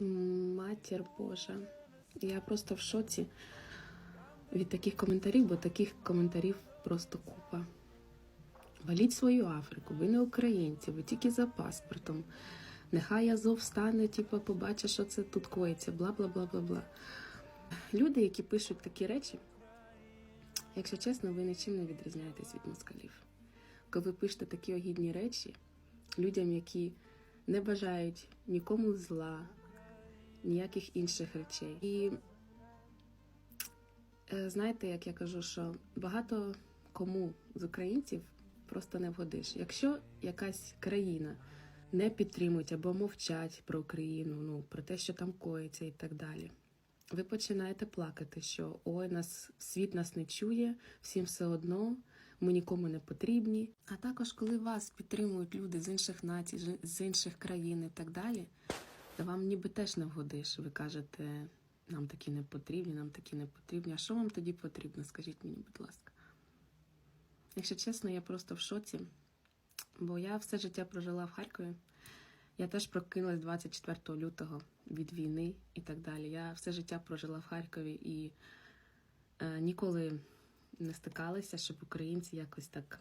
Матір Божа. Я просто в шоці від таких коментарів, бо таких коментарів просто купа. Валіть свою Африку, ви не українці, ви тільки за паспортом. Нехай Азов встане, типу, побачить, що це тут коїться, бла бла бла бла бла. Люди, які пишуть такі речі, якщо чесно, ви нічим не відрізняєтесь від москалів. Коли ви пишете такі огідні речі людям, які не бажають нікому зла, ніяких інших речей. І е, знаєте, як я кажу, що багато кому з українців просто не вгодиш. Якщо якась країна не підтримують або мовчать про Україну, ну про те, що там коїться і так далі. Ви починаєте плакати, що ой, нас світ нас не чує, всім все одно, ми нікому не потрібні. А також, коли вас підтримують люди з інших націй, з- з інших країн і так далі, то вам ніби теж не вгодиш. Ви кажете, нам такі не потрібні, нам такі не потрібні. А що вам тоді потрібно? Скажіть мені, будь ласка. Якщо чесно, я просто в шоці, бо я все життя прожила в Харкові. Я теж прокинулась 24 лютого від війни і так далі. Я все життя прожила в Харкові і е, ніколи не стикалася, щоб українці якось так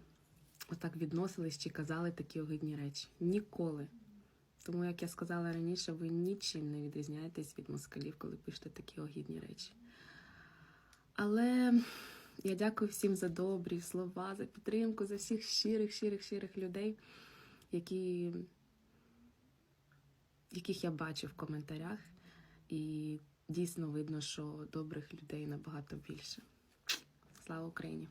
отак відносились чи казали такі огидні речі. Ніколи. Тому, як я сказала раніше, ви нічим не відрізняєтесь від москалів, коли пишете такі огідні речі. Але я дякую всім за добрі слова, за підтримку, за всіх щирих, щирих, щирих людей, які, яких я бачу в коментарях. І дійсно видно, що добрих людей набагато більше. Слава Україні!